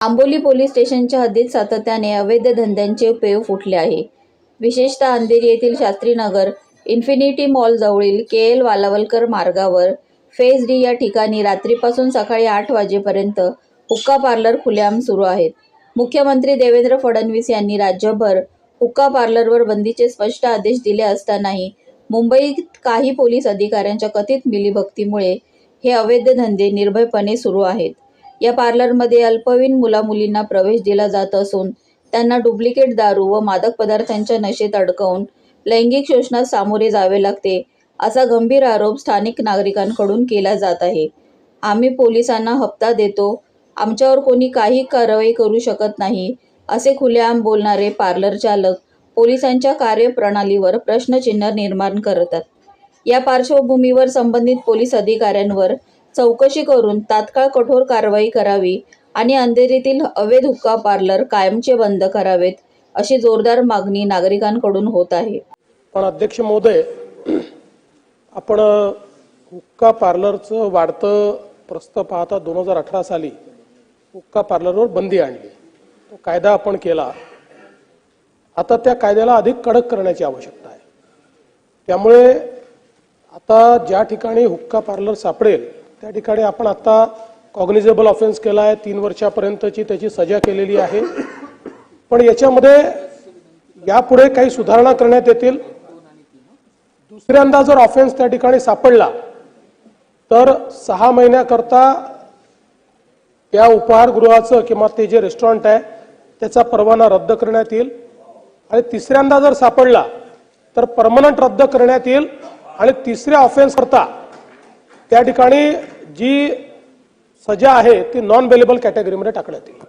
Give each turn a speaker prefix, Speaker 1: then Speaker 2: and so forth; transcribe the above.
Speaker 1: Amboli police स्टेशनच्या हद्दीत सातत्याने अवैध धंद्यांचे पेव फुटले आहे. विशेषतः अंधेरी येथील शास्त्रीनगर इन्फिनिटी मॉलजवळील के एल वालावलकर मार्गावर फेज डी या ठिकाणी रात्रीपासून सकाळी आठ वाजेपर्यंत हुक्का पार्लर खुलेआम सुरू आहेत. मुख्यमंत्री देवेंद्र फडणवीस यांनी राज्यभर हुक्का पार्लरवर बंदीचे स्पष्ट आदेश दिले असतानाही मुंबईत काही पोलीस अधिकाऱ्यांच्या कथित मिलीभक्तीमुळे हे अवैध धंदे निर्भयपणे सुरू आहेत. या पार्लरमध्ये अल्पवयीन मुलामुलींना प्रवेश दिला जात असून त्यांना डुप्लिकेट दारू व मादक पदार्थांच्या नशेत अडकवून लैंगिक शोषणात सामोरे जावे लागते असा गंभीर आरोप स्थानिक नागरिकांकडून केला जात आहे. आम्ही पोलिसांना हप्ता देतो. आमच्यावर कोणी काही कारवाई करू शकत नाही असे खुलेआम बोलणारे पार्लर चालक पोलिसांच्या कार्यप्रणालीवर प्रश्नचिन्ह निर्माण करतात. या पार्श्वभूमीवर संबंधित पोलीस अधिकाऱ्यांवर चौकशी करून तात्काळ कठोर कारवाई करावी आणि अंधेरीतील अवैध हुक्का पार्लर कायमचे बंद करावेत अशी जोरदार मागणी नागरिकांकडून होत आहे.
Speaker 2: पण अध्यक्ष महोदय आपण हुक्का पार्लरचं वाढतं प्रस्त पाहता दोन हजार अठरा साली हुक्का पार्लरवर बंदी आणली. तो कायदा आपण केला. आता त्या कायद्याला अधिक कडक करण्याची आवश्यकता आहे. त्यामुळे आता ज्या ठिकाणी हुक्का पार्लर सापडेल त्या ठिकाणी आपण आता कॉग्निझेबल ऑफेन्स केला आहे तीन वर्षापर्यंतची त्याची सजा केलेली आहे. पण याच्यामध्ये यापुढे काही सुधारणा करण्यात येतील. दुसऱ्यांदा जर ऑफेन्स त्या ठिकाणी सापडला तर सहा महिन्याकरता या उपहारगृहाचं किंवा ते जे रेस्टॉरंट आहे त्याचा परवाना रद्द करण्यात येईल. आणि तिसऱ्यांदा जर सापडला तर परमनंट रद्द करण्यात येईल. आणि तिसऱ्या ऑफेन्स करता त्या ठिकाणी जी सजा आहे ती नॉन बेलेबल कॅटेगरीमध्ये टाकण्यात येईल.